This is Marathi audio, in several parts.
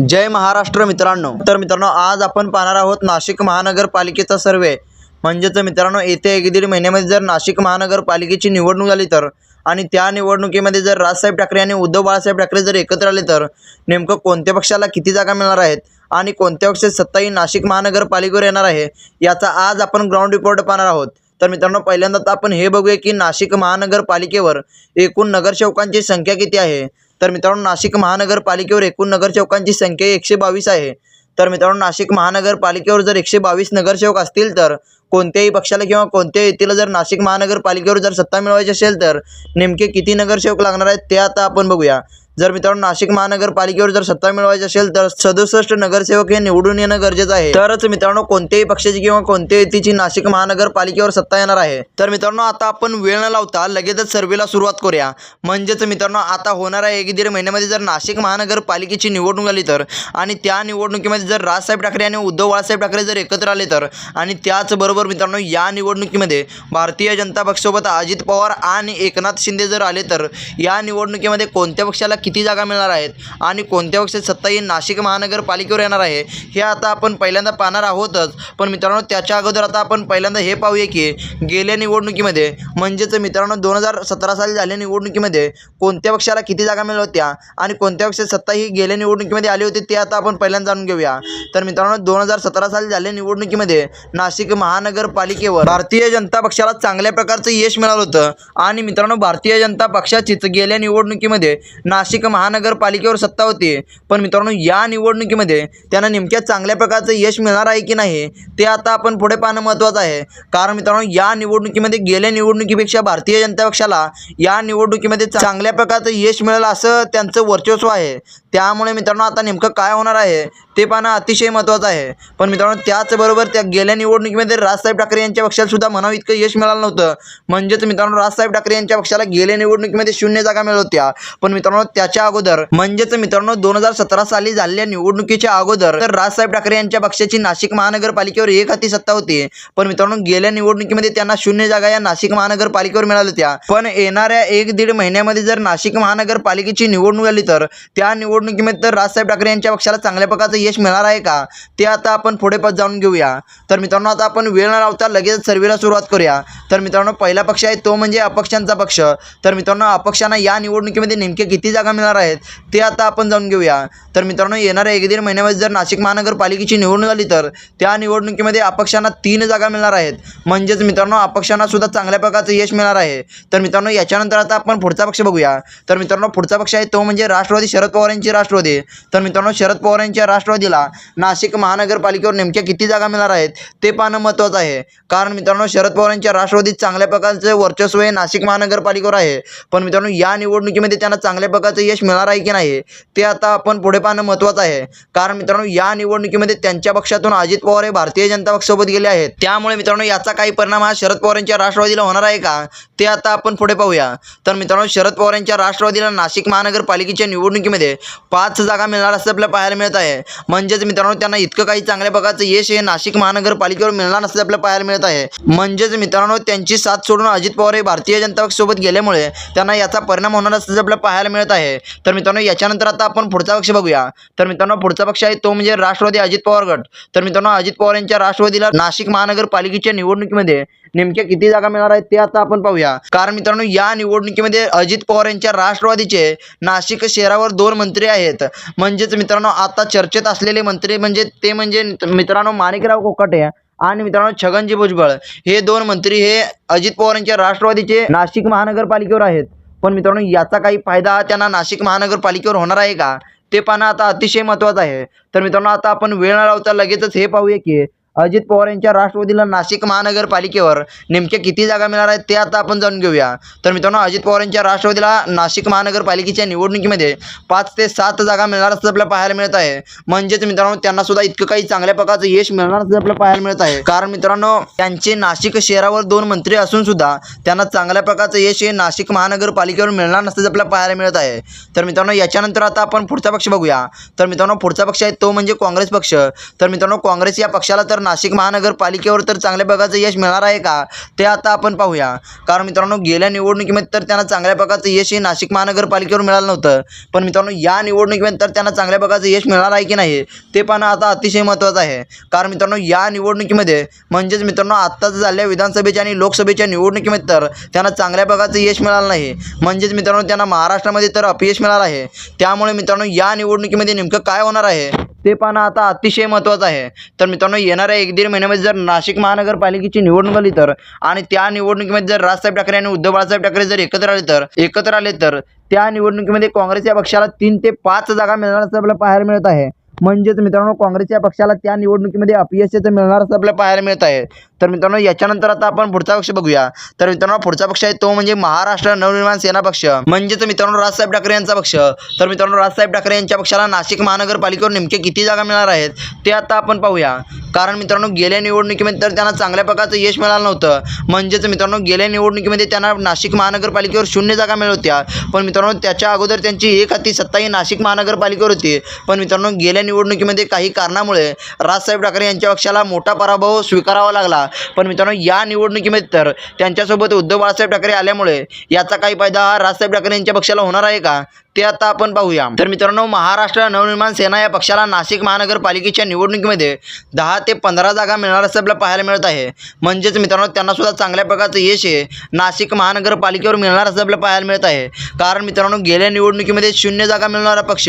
जय महाराष्ट्र मित्रांनो. तर मित्रांनो आज आपण पाहणार आहोत नाशिक महानगरपालिकेचा सर्वे. म्हणजेच मित्रांनो येत्या एक दीड महिन्यामध्ये जर नाशिक महानगरपालिकेची निवडणूक झाली तर आणि त्या निवडणुकीमध्ये जर राजसाहेब ठाकरे आणि उद्धव बाळासाहेब ठाकरे जर एकत्र आले तर नेमकं कोणत्या पक्षाला किती जागा मिळणार आहेत आणि कोणत्या पक्षाची सत्ता ही नाशिक महानगरपालिकेवर येणार आहे याचा आज आपण ग्राउंड रिपोर्ट पाहणार आहोत. तर मित्रांनो पहिल्यांदा तर आपण हे बघूया की नाशिक महानगरपालिकेवर एकूण नगरसेवकांची संख्या किती आहे? तर मित्रांनो नाशिक महानगरपालिकेवर एकूण नगरसेवकांची संख्या एकशे बावीस आहे. तर मित्रांनो नाशिक महानगरपालिकेवर जर एकशे बावीस नगरसेवक असतील तर कोणत्याही पक्षाला किंवा कोणत्याही व्यक्तीला जर नाशिक महानगरपालिकेवर जर सत्ता मिळवायची असेल तर नेमके किती नगरसेवक लागणार आहेत ते आता आपण बघूया. जर मित्रांनो नाशिक महानगरपालिकेवर जर सत्ता मिळवायची असेल तर सदुसष्ट नगरसेवक हे निवडून येणं गरजेचं आहे. तरच मित्रांनो कोणत्याही पक्षाची किंवा कोणत्याही युतीची नाशिक महानगरपालिकेवर सत्ता येणार आहे. तर मित्रांनो आता आपण वेळ न लावता लगेचच सर्वेला सुरुवात करूया. म्हणजेच मित्रांनो आता होणाऱ्या एक दीड महिन्यामध्ये जर नाशिक महानगरपालिकेची निवडणूक आली तर आणि त्या निवडणुकीमध्ये जर राजसाहेब ठाकरे आणि उद्धव बाळासाहेब ठाकरे जर एकत्र आले तर आणि त्याचबरोबर मित्रांनो या निवडणुकीमध्ये भारतीय जनता पक्षासोबत अजित पवार आणि एकनाथ शिंदे जर आले तर या निवडणुकीमध्ये कोणत्या पक्षाला किती जागा मिळणार आहेत आणि कोणत्या पक्षाची सत्ता ही नाशिक महानगरपालिकेवर येणार आहे. हे आता आपण पहिल्यांदा पाहणार आहोतच. पण मित्रांनो त्याच्या अगोदर आता आपण पहिल्यांदा हे पाहूया की गेल्या निवडणुकीमध्ये म्हणजेच मित्रांनो दोन हजार सतरा साली झालेल्या निवडणुकीमध्ये कोणत्या पक्षाला किती जागा मिळाल्या होत्या आणि कोणत्या पक्षाची सत्ता ही गेल्या निवडणुकीमध्ये आली होती ते आता आपण पहिल्यांदा जाणून घेऊया. तर मित्रांनो दोन हजार सतरा साली झालेल्या निवडणुकीमध्ये नाशिक महानगरपालिकेवर भारतीय जनता पक्षाला चांगल्या प्रकारचं यश मिळालं होतं. आणि मित्रांनो भारतीय जनता पक्षाचीच गेल्या निवडणुकीमध्ये नाशिक महानगरपालिकेवर सत्ता होती. पण मित्रांनो या निवडणुकीमध्ये त्यांना नेमक्या चांगल्या प्रकारचं यश मिळणार आहे की नाही ते आता आपण पुढे पाहणं महत्त्वाचं आहे. कारण मित्रांनो या निवडणुकीमध्ये गेल्या निवडणुकीपेक्षा भारतीय जनता पक्षाला या निवडणुकीमध्ये चांगल्या प्रकारचं यश मिळेल असं त्यांचं वर्चस्व आहे. त्यामुळे मित्रांनो आता नेमकं काय होणार आहे ते पाहणं अतिशय महत्त्वाचं आहे. पण मित्रांनो त्याचबरोबर त्या गेल्या निवडणुकीमध्ये राजसाहेब ठाकरे यांच्या पक्षाला सुद्धा म्हणावं इतकं यश मिळालं नव्हतं. म्हणजेच मित्रांनो राजसाहेब ठाकरे यांच्या पक्षाला गेल्या निवडणुकीमध्ये शून्य जागा मिळत होत्या. पण मित्रांनो त्याच्या अगोदर म्हणजेच मित्रांनो दोन हजार सतरा साली झालेल्या निवडणुकीच्या अगोदर तर राजसाहेब ठाकरे यांच्या पक्षाची नाशिक महानगरपालिकेवर एक हाती सत्ता होती. पण मित्रांनो गेल्या निवडणुकीमध्ये त्यांना शून्य जागा या नाशिक महानगरपालिकेवर मिळाल्या होत्या. पण येणाऱ्या एक दीड महिन्यामध्ये जर नाशिक महानगरपालिकेची निवडणूक आली तर त्या निवडणुकीमध्ये तर राजसाहेब ठाकरे यांच्या पक्षाला चांगल्या प्रकारचं यश मिळणार आहे का? ते आता आपण पुढे पद जाऊन घेऊया. तर मित्रांनो आता आपण वेळ न लावता लगेच सर्वेला सुरुवात करूया. तर मित्रांनो पहिला पक्ष आहे तो म्हणजे अपक्षांचा पक्ष. तर मित्रांनो अपक्षांना या निवडणुकीमध्ये नेमके किती जागा मिळणार आहेत ते आता आपण जाऊन घेऊया. तर मित्रांनो येणाऱ्या एक दीड महिन्यामध्ये जर नाशिक महानगरपालिकेची निवडणूक झाली तर त्या निवडणुकीमध्ये अपक्षांना तीन जागा मिळणार आहेत. म्हणजेच मित्रांनो अपक्षांना सुद्धा चांगल्या प्रकारचं यश मिळणार आहे. तर मित्रांनो याच्यानंतर आता आपण पुढचा पक्ष बघूया. तर मित्रांनो पुढचा पक्ष आहे तो म्हणजे राष्ट्रवादी शरद पवार यांची राष्ट्रवादी तर मित्रांनो शरद पवार यांच्या राष्ट्रवादीला नाशिक महानगरपालिकेवर नेमक्या किती जागा मिळणार आहेत ते पाहणं महत्त्वाचं आहे. कारण मित्रांनो शरद पवार यांच्या राष्ट्रवादीत चांगल्या प्रकारचं वर्चस्व हे नाशिक महानगरपालिकेवर आहे. पण मित्रांनो या निवडणुकीमध्ये त्यांना चांगल्या प्रकारचं यश मिळणार आहे की नाही ते आता आपण पुढे पाहणं महत्त्वाचं आहे. कारण मित्रांनो या निवडणुकीमध्ये त्यांच्या पक्षातून अजित पवार हे भारतीय जनता पक्षासोबत गेले आहेत. त्यामुळे मित्रांनो याचा काही परिणाम हा शरद पवार यांच्या राष्ट्रवादीला होणार आहे का ते आता आपण पुढे पाहूया. तर मित्रांनो शरद पवार यांच्या राष्ट्रवादीला नाशिक महानगरपालिकेच्या निवडणुकीमध्ये पाच जागा मिळणार असं आपल्याला पाहायला मिळत आहे. म्हणजेच मित्रांनो त्यांना इतकं काही चांगल्या प्रकारचं यश हे नाशिक महानगरपालिकेवर मिळणार असं आपल्याला पाहायला मिळत आहे. म्हणजेच मित्रांनो त्यांची साथ सोडून अजित पवार हे भारतीय जनता पक्षासोबत गेल्यामुळे त्यांना याचा परिणाम होणार असल्याचं आपल्याला पाहायला मिळत आहे. तर मित्रांनो याच्यानंतर आता आपण पुढचा पक्ष बघूया. तर मित्रांनो पुढचा पक्ष आहे तो म्हणजे राष्ट्रवादी अजित पवार गट. तर मित्रांनो अजित पवार यांच्या राष्ट्रवादीला नाशिक महानगरपालिकेच्या निवडणुकीमध्ये नेमक्या किती जागा मिळणार आहेत ते आता आपण पाहूया. कारण मित्रांनो या निवडणुकीमध्ये अजित पवार यांच्या राष्ट्रवादीचे नाशिक शहरावर दोन मंत्री आहेत. म्हणजेच मित्रांनो आता चर्चेत असलेले मंत्री म्हणजे ते म्हणजे मित्रांनो माणिकराव कोकाटे आणि मित्रांनो छगनजी भुजबळ. हे दोन मंत्री हे अजित पवार यांच्या राष्ट्रवादीचे नाशिक महानगरपालिकेवर आहेत. पण मित्रांनो याचा काही फायदा त्यांना नाशिक महानगरपालिकेवर होणार आहे का? ते पाहणं आता अतिशय महत्त्वाचं आहे. तर मित्रांनो आता आपण वेळ न लावता लगेचच हे पाहूया की अजित पवार यांच्या राष्ट्रवादीला नाशिक महानगरपालिकेवर नेमक्या किती जागा मिळणार आहेत ते आता आपण जाणून घेऊया. तर मित्रांनो अजित पवार यांच्या राष्ट्रवादीला नाशिक महानगरपालिकेच्या निवडणुकीमध्ये पाच ते सात जागा मिळणार असं आपल्याला पाहायला मिळत आहे. म्हणजेच मित्रांनो त्यांना सुद्धा इतकं काही चांगल्या प्रकारचं यश मिळणार असं आपल्याला पाहायला मिळत आहे. कारण मित्रांनो त्यांचे नाशिक शहरावर दोन मंत्री असून सुद्धा त्यांना चांगल्या प्रकारचं यश हे नाशिक महानगरपालिकेवर मिळणार नसल्याचं आपल्याला पाहायला मिळत आहे. तर मित्रांनो याच्यानंतर आता आपण पुढचा पक्ष बघूया. तर मित्रांनो पुढचा पक्ष आहे तो म्हणजे काँग्रेस पक्ष. तर मित्रांनो काँग्रेस या पक्षाला तर नाशिक महानगरपालिकेवर तर चांगल्या प्रकारचं यश मिळणार आहे का? ते आता आपण पाहूया. कारण मित्रांनो गेल्या निवडणुकीमध्ये तर त्यांना चांगल्या प्रकारचं यश हे नाशिक महानगरपालिकेवर मिळालं नव्हतं. पण मित्रांनो या निवडणुकीमध्ये तर त्यांना चांगल्या प्रकारचं यश मिळणार आहे की नाही ते पाहणं आता अतिशय महत्त्वाचं आहे. कारण मित्रांनो या निवडणुकीमध्ये म्हणजेच मित्रांनो आत्ताच झालेल्या विधानसभेच्या आणि लोकसभेच्या निवडणुकीमध्ये तर त्यांना चांगल्या प्रकारचं यश मिळालं नाही. म्हणजेच मित्रांनो त्यांना महाराष्ट्रामध्ये तर अपयश मिळालं आहे. त्यामुळे मित्रांनो या निवडणुकीमध्ये नेमकं काय होणार आहे? ते पाहणं आता अतिशय महत्त्वाचं आहे. तर मित्रांनो येणाऱ्या एक दीड महिन्यामध्ये जर नाशिक महानगरपालिकेची निवडणूक आली तर आणि त्या निवडणुकीमध्ये जर राजसाहेब ठाकरे आणि उद्धव बाळासाहेब ठाकरे जर एकत्र आले तर एकत्र आले तर त्या निवडणुकीमध्ये काँग्रेस या पक्षाला तीन ते पाच जागा मिळणार असं आपल्याला पाहायला मिळत आहे. म्हणजेच मित्रांनो काँग्रेस या पक्षाला त्या निवडणुकीमध्ये अपयश मिळणार असं आपल्याला पाहायला मिळत आहे. तर मित्रांनो याच्यानंतर आता आपण पुढचा पक्ष बघूया. तर मित्रांनो पुढचा पक्ष आहे तो म्हणजे महाराष्ट्र नवनिर्माण सेना पक्ष. म्हणजेच मित्रांनो राजसाहेब ठाकरे यांचा पक्ष. तर मित्रांनो राजसाहेब ठाकरे यांच्या पक्षाला नाशिक महानगरपालिकेवर नेमके किती जागा मिळणार आहेत ते आता आपण पाहूया. कारण मित्रांनो गेल्या निवडणुकीमध्ये तर त्यांना चांगल्या प्रकारचं यश मिळालं नव्हतं. म्हणजेच मित्रांनो गेल्या निवडणुकीमध्ये त्यांना नाशिक महानगरपालिकेवर शून्य जागा मिळत होत्या. पण मित्रांनो त्याच्या अगोदर त्यांची एक हाती सत्ता ही नाशिक महानगरपालिकेवर होती. पण मित्रांनो गेल्या निवडणुकीमध्ये काही कारणामुळे राजसाहेब ठाकरे यांच्या पक्षाला मोठा पराभव स्वीकारावा लागला. पण मित्रांनो या निवडणुकीमध्ये तर त्यांच्यासोबत उद्धव बाळासाहेब ठाकरे आल्यामुळे याचा काही फायदा हा राजसाहेब ठाकरे यांच्या पक्षाला होणार आहे का? ते आता आपण पाहूया. तर मित्रांनो महाराष्ट्र नवनिर्माण सेना या पक्षाला नाशिक महानगरपालिकेच्या निवडणुकीमध्ये दहा ते पंधरा जागा मिळणार असं आपल्याला पाहायला मिळत आहे. म्हणजेच मित्रांनो त्यांना सुद्धा चांगल्या प्रकारचं यश आहे नाशिक महानगरपालिकेवर मिळणार असं आपल्याला पाहायला मिळत आहे. कारण मित्रांनो गेल्या निवडणुकीमध्ये शून्य जागा मिळणारा पक्ष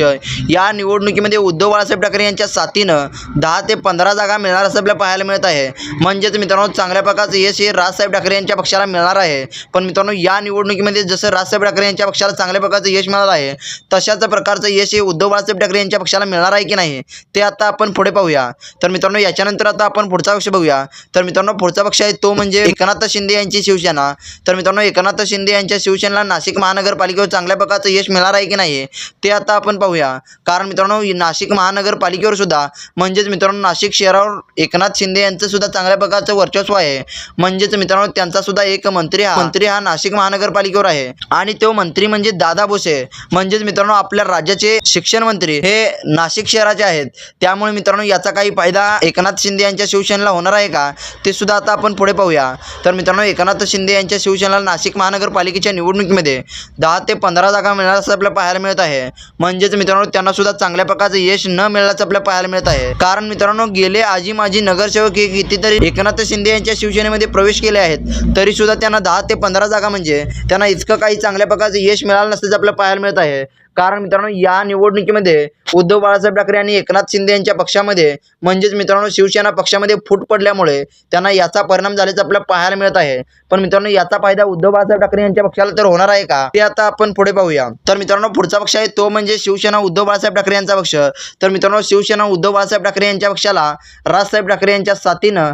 या निवडणुकीमध्ये उद्धव बाळासाहेब ठाकरे यांच्या साथीनं दहा ते पंधरा जागा मिळणार असं आपल्याला पाहायला मिळत आहे. म्हणजेच मित्रांनो चांगल्या प्रकारचं यश हे राजसाहेब ठाकरे यांच्या पक्षाला मिळणार आहे. पण मित्रांनो या निवडणुकीमध्ये जसं राजसाहेब ठाकरे यांच्या पक्षाला चांगल्या प्रकारचं यश मिळालं आहे तशाच प्रकारचं यश हे उद्धव बाळासाहेब ठाकरे यांच्या पक्षाला मिळणार आहे की नाही ते आता आपण पुढे पाहूया. तर मित्रांनो याच्यानंतर आता आपण पुढचा पक्ष बघूया. तर मित्रांनो पुढचा पक्ष आहे तो म्हणजे एकनाथ शिंदे यांची शिवसेना. तर मित्रांनो एकनाथ शिंदे यांच्या शिवसेनेला नाशिक महानगरपालिकेवर चांगल्या प्रकारचं यश मिळणार आहे की नाही ते आता आपण पाहूया. कारण मित्रांनो नाशिक महानगरपालिकेवर सुद्धा म्हणजेच मित्रांनो नाशिक शहरावर एकनाथ शिंदे यांचं सुद्धा चांगल्या प्रकारचं वर्चस्व आहे. म्हणजेच मित्रांनो त्यांचा सुद्धा एक मंत्री हा मंत्री हा नाशिक महानगरपालिकेवर आहे. आणि तो मंत्री म्हणजे दादा भुसे म्हणजे म्हणजेच मित्रांनो आपल्या राज्याचे शिक्षण मंत्री हे नाशिक शहराचे आहेत. त्यामुळे मित्रांनो याचा काही फायदा एकनाथ शिंदे यांच्या शिवसेनेला होणार आहे का? ते सुद्धा आता आपण पुढे पाहूया. तर मित्रांनो एकनाथ शिंदे यांच्या शिवसेनेला नाशिक महानगरपालिकेच्या निवडणुकीमध्ये दहा ते पंधरा जागा मिळणार असं आपल्याला पाहायला मिळत आहे. म्हणजेच मित्रांनो त्यांना सुद्धा चांगल्या प्रकारचं यश न मिळाल्याचं आपल्याला पाहायला मिळत आहे. कारण मित्रांनो गेले आजी माजी नगरसेवक हे कितीतरी एकनाथ शिंदे यांच्या शिवसेनेमध्ये प्रवेश केले आहेत तरी सुद्धा त्यांना दहा ते पंधरा जागा म्हणजे त्यांना इतकं काही चांगल्या प्रकारचं यश मिळालं नसल्याचं आपल्याला पाहायला मिळत आहे. कारण मित्रांनो या निवडणुकीमध्ये उद्धव बाळासाहेब ठाकरे आणि एकनाथ शिंदे यांच्या पक्षामध्ये म्हणजेच मित्रांनो शिवसेना पक्षामध्ये फूट पडल्यामुळे त्यांना याचा परिणाम झाल्याचं आपल्याला पाहायला मिळत आहे. पण मित्रांनो याचा फायदा उद्धव बाळासाहेब ठाकरे यांच्या पक्षाला तर होणार आहे का? ते आता आपण पुढे पाहूया. तर मित्रांनो पुढचा पक्ष आहे तो म्हणजे शिवसेना उद्धव बाळासाहेब ठाकरे यांचा पक्ष. तर मित्रांनो शिवसेना उद्धव बाळासाहेब ठाकरे यांच्या पक्षाला राजसाहेब ठाकरे यांच्या साथीनं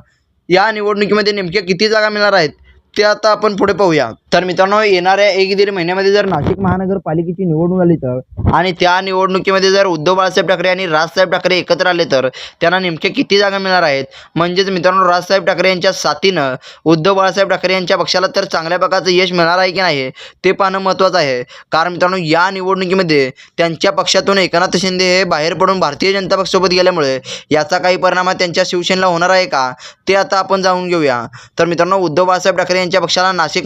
या निवडणुकीमध्ये नेमक्या किती जागा मिळणार आहेत ते आता आपण पुढे पाहूया. तर मित्रांनो येणाऱ्या एक दीड महिन्यामध्ये जर नाशिक महानगरपालिकेची निवडणूक आली तर आणि त्या निवडणुकीमध्ये जर उद्धव बाळासाहेब ठाकरे आणि राजसाहेब ठाकरे एकत्र आले तर त्यांना नेमक्या किती जागा मिळणार आहेत? म्हणजेच मित्रांनो राजसाहेब ठाकरे यांच्या साथीनं उद्धव बाळासाहेब ठाकरे यांच्या पक्षाला तर चांगल्या प्रकारचं यश मिळणार आहे की नाही ते पाहणं महत्त्वाचं आहे. कारण मित्रांनो या निवडणुकीमध्ये त्यांच्या पक्षातून एकनाथ शिंदे हे बाहेर पडून भारतीय जनता पक्षासोबत गेल्यामुळे याचा काही परिणाम त्यांच्या शिवसेनेला होणार आहे का? ते आता आपण जाणून घेऊया. तर मित्रांनो उद्धव बाळासाहेब ठाकरे यांच्या पक्षाला नाशिक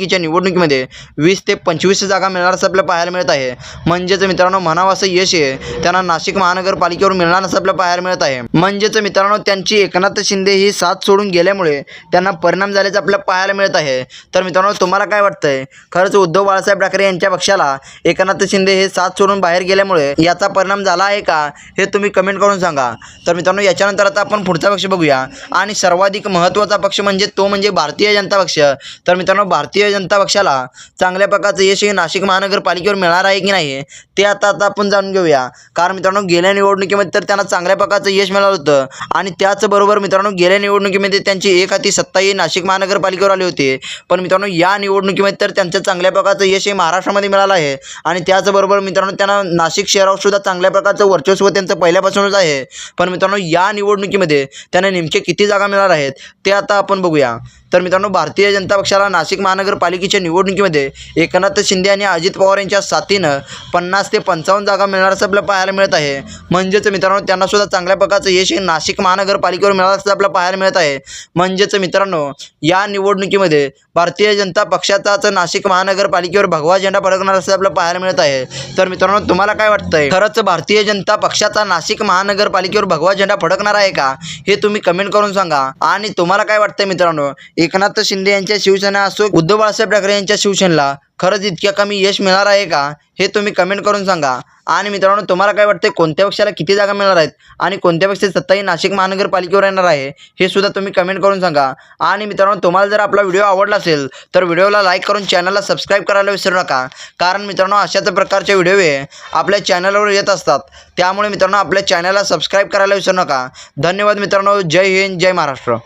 महानगरपालिकेच्या निवडणुकीमध्ये वीस ते पंचवीस जागा मिळणार असं आपल्याला पाहायला मिळत आहे. म्हणजेच मित्रांनो म्हणावं असं यश आहे त्यांना नाशिक महानगरपालिकेवर मिळणार असं आपल्याला पाहायला मिळत आहे. म्हणजेच मित्रांनो त्यांची एकनाथ शिंदे ही साथ सोडून गेल्यामुळे त्यांना परिणाम झाल्याचं आपल्याला पाहायला मिळत आहे. तर मित्रांनो तुम्हाला काय वाटतंय? खरंच उद्धव बाळासाहेब ठाकरे यांच्या पक्षाला एकनाथ शिंदे हे साथ सोडून बाहेर गेल्यामुळे याचा परिणाम झाला आहे का? हे तुम्ही कमेंट करून सांगा. तर मित्रांनो याच्यानंतर आता आपण पुढचा पक्ष बघूया. आणि सर्वाधिक महत्त्वाचा पक्ष म्हणजे तो म्हणजे भारतीय जनता पक्ष. तर मित्रांनो भारतीय जनता पक्षाला चांगल्या प्रकारचं यश हे नाशिक महानगरपालिकेवर मिळणार आहे की नाही ते आता आता आपण जाणून घेऊया. कारण मित्रांनो गेल्या निवडणुकीमध्ये तर त्यांना चांगल्या प्रकारचं यश मिळालं होतं आणि त्याचबरोबर मित्रांनो गेल्या निवडणुकीमध्ये त्यांची एक हाती सत्ता ही नाशिक महानगरपालिकेवर आली होती. पण मित्रांनो या निवडणुकीमध्ये तर त्यांचं चांगल्या प्रकारचं यश हे महाराष्ट्रामध्ये मिळालं आहे आणि त्याचबरोबर मित्रांनो त्यांना नाशिक शहरावर सुद्धा चांगल्या प्रकारचं वर्चस्व त्यांचं पहिल्यापासूनच आहे. पण मित्रांनो या निवडणुकीमध्ये त्यांना नेमके किती जागा मिळणार आहेत ते आता आपण बघूया. तर मित्रांनो भारतीय जनता पक्षाला नाशिक महानगरपालिकेच्या निवडणुकीमध्ये एकनाथ शिंदे आणि अजित पवार यांच्या साथीनं पन्नास ते पंचावन्न जागा मिळणार असं आपल्याला पाहायला मिळत आहे. म्हणजेच मित्रांनो त्यांना सुद्धा चांगल्या प्रकारचं यश नाशिक महानगरपालिकेवर मिळालं असं आपल्याला पाहायला मिळत आहे. म्हणजेच मित्रांनो या निवडणुकीमध्ये भारतीय जनता पक्षाचाच नाशिक महानगरपालिकेवर भगवा झेंडा फडकणार असं आपल्याला पाहायला मिळत आहे. तर मित्रांनो तुम्हाला काय वाटतंय? खरंच भारतीय जनता पक्षाचा नाशिक महानगरपालिकेवर भगवा झेंडा फडकणार आहे का? हे तुम्ही कमेंट करून सांगा. आणि तुम्हाला काय वाटतंय मित्रांनो? एकनाथ शिंदे यांच्या शिवसेना असो उद्धव बाळासाहेब ठाकरे यांच्या शिवसेनेला खरंच इतक्या कमी यश मिळणार आहे का हे तुम्ही कमेंट करून सांगा. आणि मित्रांनो तुम्हाला काय वाटते कोणत्या पक्षाला किती जागा मिळणार आहेत आणि कोणत्या पक्षाची सत्ताही नाशिक महानगरपालिकेवर येणार आहे हे सुद्धा तुम्ही कमेंट करून सांगा. आणि मित्रांनो तुम्हाला जर आपला व्हिडिओ आवडला असेल तर व्हिडिओला लाईक करून चॅनलला सबस्क्राईब करायला विसरू नका. कारण मित्रांनो अशाच प्रकारचे व्हिडिओ हे आपल्या चॅनलवर येत असतात. त्यामुळे मित्रांनो आपल्या चॅनलला सबस्क्राईब करायला विसरू नका. धन्यवाद मित्रांनो. जय हिंद जय महाराष्ट्र.